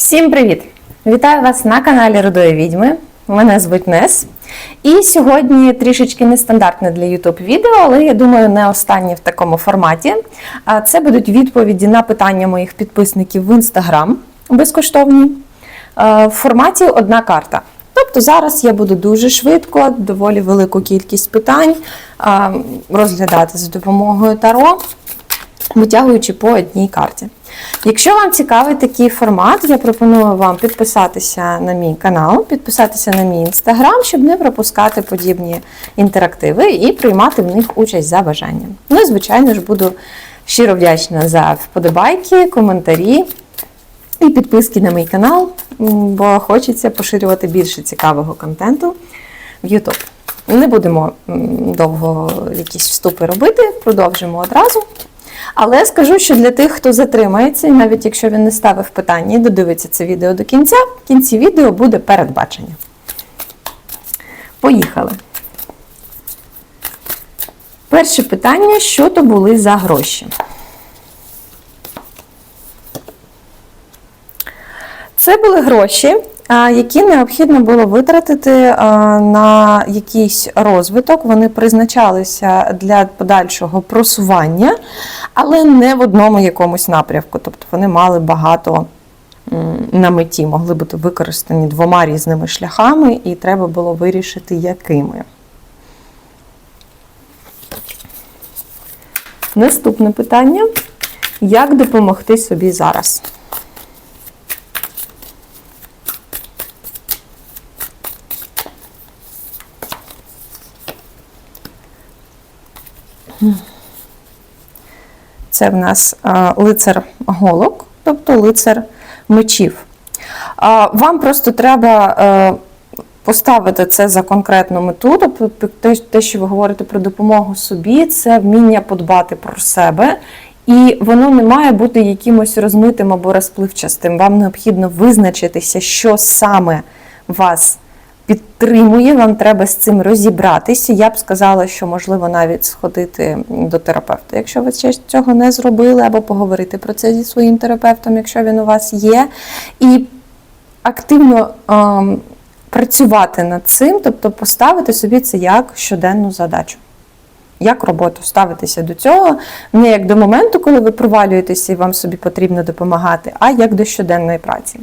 Всім привіт! Вітаю вас на каналі Рудої Відьми. Мене звуть Нес. І сьогодні трішечки нестандартне для YouTube відео, але я думаю, не останнє в такому форматі. Це будуть відповіді на питання моїх підписників в Instagram безкоштовні в форматі одна карта. Тобто зараз я буду дуже швидко, доволі велику кількість питань розглядати за допомогою Таро витягуючи по одній карті. Якщо вам цікавий такий формат, я пропоную вам підписатися на мій канал, підписатися на мій інстаграм, щоб не пропускати подібні інтерактиви і приймати в них участь за бажанням. Ну і, звичайно ж, буду щиро вдячна за вподобайки, коментарі і підписки на мій канал, бо хочеться поширювати більше цікавого контенту в YouTube. Не будемо довго якісь вступи робити, продовжимо одразу. Але скажу, що для тих, хто затримається, і навіть якщо він не ставив питання і додивиться це відео до кінця, в кінці відео буде передбачення. Поїхали. Перше питання: що то були за гроші? Це були гроші, які необхідно було витратити на якийсь розвиток. Вони призначалися для подальшого просування, але не в одному якомусь напрямку. Тобто вони мали багато на меті, могли бути використані двома різними шляхами, і треба було вирішити, якими. Наступне питання: як допомогти собі зараз? Це в нас лицар голок, тобто лицар мечів. Вам просто треба е, поставити це за конкретну мету, тобто те, що ви говорите про допомогу собі, це вміння подбати про себе. І воно не має бути якимось розмитим або розпливчастим. Вам необхідно визначитися, що саме вас підтримує, вам треба з цим розібратися. Я б сказала, що можливо навіть сходити до терапевта, якщо ви ще цього не зробили, або поговорити про це зі своїм терапевтом, якщо він у вас є. І активно ем, працювати над цим, тобто поставити собі це як щоденну задачу. Як роботу ставитися до цього, не як до моменту, коли ви провалюєтеся і вам собі потрібно допомагати, а як до щоденної праці.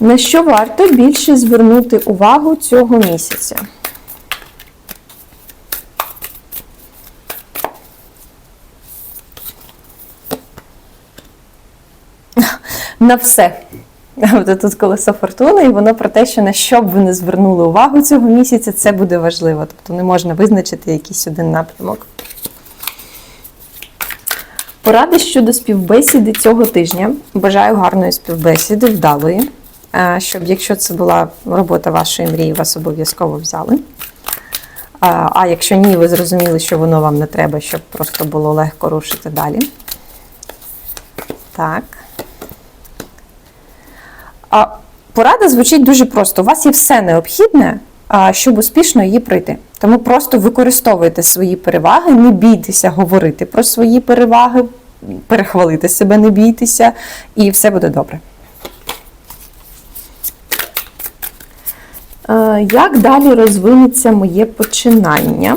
На що варто більше звернути увагу цього місяця? На все. От тут колесо фортуни, і воно про те, що на що б ви не звернули увагу цього місяця, це буде важливо. Тобто не можна визначити якийсь один напрямок. Поради щодо співбесіди цього тижня. Бажаю гарної співбесіди, вдалої. Е, щоб якщо це була робота вашої мрії, вас обов'язково взяли. Е, а якщо ні, ви зрозуміли, що воно вам не треба, щоб просто було легко рушити далі. Так. Порада звучить дуже просто. У вас є все необхідне, щоб успішно її пройти. Тому просто використовуйте свої переваги, не бійтеся говорити про свої переваги, перехвалити себе, не бійтеся, і все буде добре. Як далі розвинеться моє починання?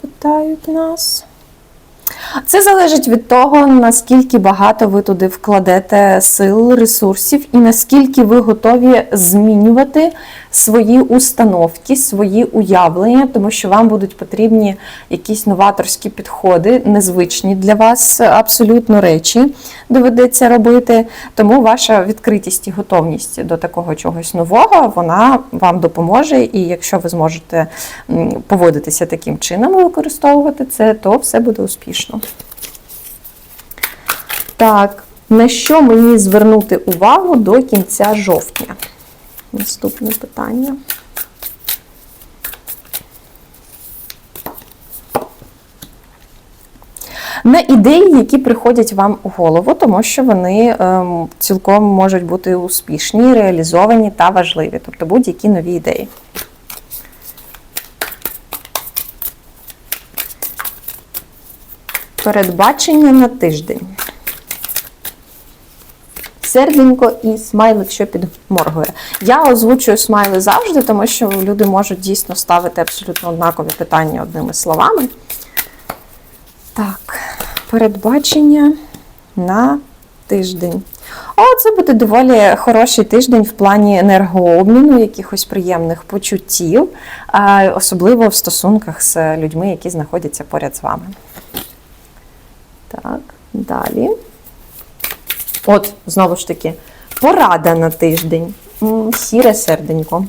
Питають нас. Це залежить від того, наскільки багато ви туди вкладете сил, ресурсів, і наскільки ви готові змінювати свої установки, свої уявлення, тому що вам будуть потрібні якісь новаторські підходи, незвичні для вас абсолютно речі доведеться робити. Тому ваша відкритість і готовність до такого чогось нового, вона вам допоможе. І якщо ви зможете поводитися таким чином використовувати це, то все буде успішно. Так, на що мені звернути увагу до кінця жовтня? Наступне питання. На ідеї, які приходять вам у голову, тому що вони ем, цілком можуть бути успішні, реалізовані та важливі, тобто будь-які нові ідеї. Передбачення на тиждень. Серденько і смайлик, що підморгує. Я озвучую смайли завжди, тому що люди можуть дійсно ставити абсолютно однакові питання одними словами. Так, передбачення на тиждень. О, це буде доволі хороший тиждень в плані енергообміну, якихось приємних почуттів, особливо в стосунках з людьми, які знаходяться поряд з вами. Так, далі. От, знову ж таки, порада на тиждень. Сіре серденько.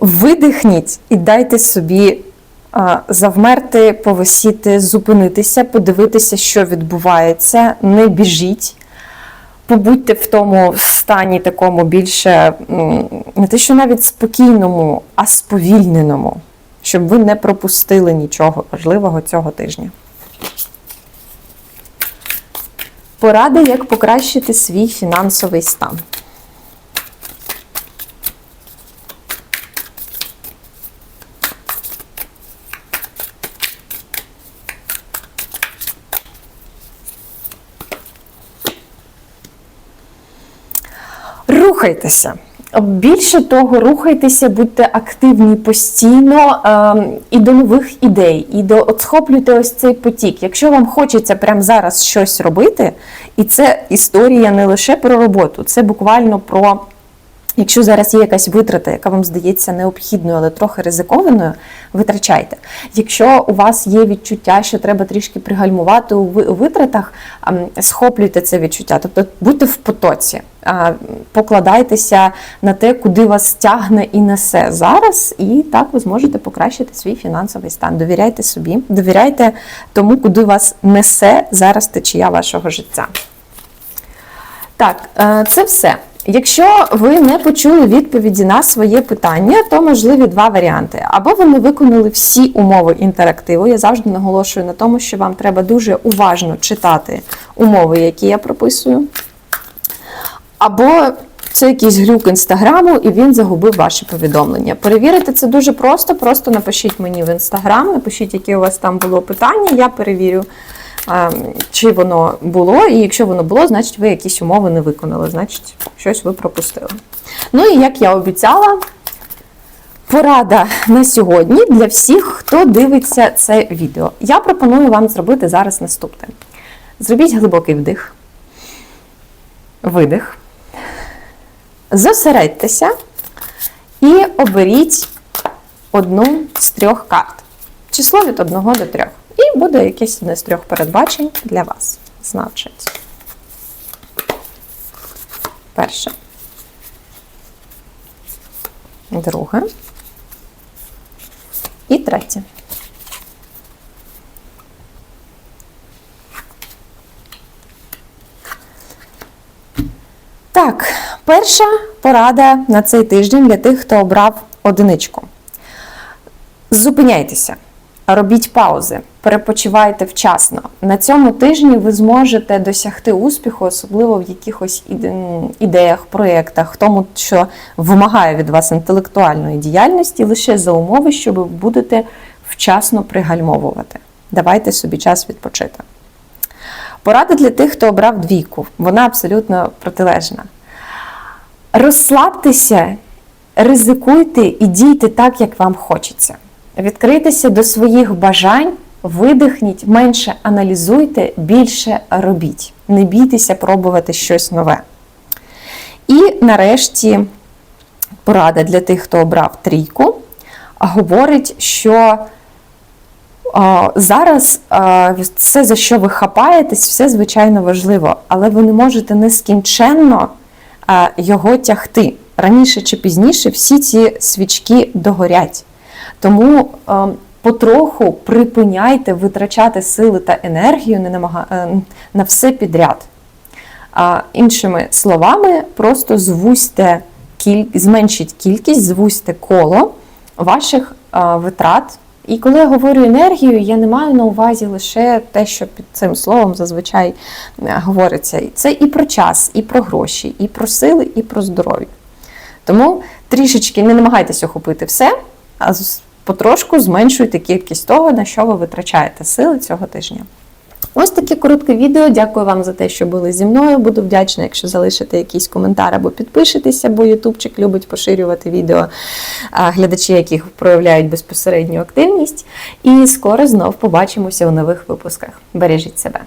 Видихніть і дайте собі завмерти, повисіти, зупинитися, подивитися, що відбувається, не біжіть. Побудьте в тому стані такому більше не те, що навіть спокійному, а сповільненому, щоб ви не пропустили нічого важливого цього тижня. Порада, як покращити свій фінансовий стан. Рухайтеся. Більше того, рухайтеся, будьте активні постійно е, і до нових ідей, і до от схоплюйте ось цей потік. Якщо вам хочеться прямо зараз щось робити, і це історія не лише про роботу, це буквально про. Якщо зараз є якась витрата, яка вам здається необхідною, але трохи ризикованою, витрачайте. Якщо у вас є відчуття, що треба трішки пригальмувати у витратах, схоплюйте це відчуття, тобто будьте в потоці, покладайтеся на те, куди вас тягне і несе зараз, і так ви зможете покращити свій фінансовий стан. Довіряйте собі, довіряйте тому, куди вас несе зараз течія вашого життя. Так, е, це все. Якщо ви не почули відповіді на своє питання, то можливі два варіанти. Або ви не виконали всі умови інтерактиву. Я завжди наголошую на тому, що вам треба дуже уважно читати умови, які я прописую. Або це якийсь глюк інстаграму, і він загубив ваші повідомлення. Перевірити це дуже просто. Просто напишіть мені в інстаграм, напишіть, яке у вас там було питання. Я перевірю, чи воно було. І якщо воно було, значить ви якісь умови не виконали, значить щось ви пропустили. Ну і як я обіцяла. Порада на сьогодні для всіх, хто дивиться це відео. Я пропоную вам зробити зараз наступне. Зробіть глибокий вдих, видих. Зосередьтеся і оберіть одну з трьох карт. Число від 1 до 3. І буде якесь одне з трьох передбачень для вас. Значить. Перше. Друге. І третє. Так, перша порада на цей тиждень для тих, хто обрав одиничку. Зупиняйтеся, робіть паузи, перепочивайте вчасно. На цьому тижні ви зможете досягти успіху, особливо в якихось ідеях, проєктах, тому, що вимагає від вас інтелектуальної діяльності, лише за умови, що ви будете вчасно пригальмовувати. Давайте собі час відпочити. Порада для тих, хто обрав двійку, вона абсолютно протилежна. Розслабтеся, ризикуйте і дійте так, як вам хочеться. Відкрийтеся до своїх бажань, видихніть, менше аналізуйте, більше робіть. Не бійтеся пробувати щось нове. І нарешті порада для тих, хто обрав трійку, говорить, що Зараз все, за що ви хапаєтесь, все звичайно важливо, але ви не можете нескінченно його тягти. Раніше чи пізніше всі ці свічки догорять. Тому а, потроху припиняйте витрачати сили та енергію не намага- е, на все підряд. А, іншими словами, просто звузьте кіль... зменшіть кількість, звузьте коло ваших а, витрат І коли я говорю енергію, я не маю на увазі лише те, що під цим словом зазвичай е, говориться. Це і про час, і про гроші, і про сили, і про здоров'я. Тому трішечки не намагайтеся охопити все, а потрошку зменшуйте кількість того, на що ви витрачаєте сили цього тижня. Ось таке коротке відео. Дякую вам за те, що були зі мною. Буду вдячна, якщо залишите якийсь коментар або підпишетеся, бо Ютубчик любить поширювати відео глядачі, які проявляють безпосередню активність. І скоро знов побачимося у нових випусках. Бережіть себе.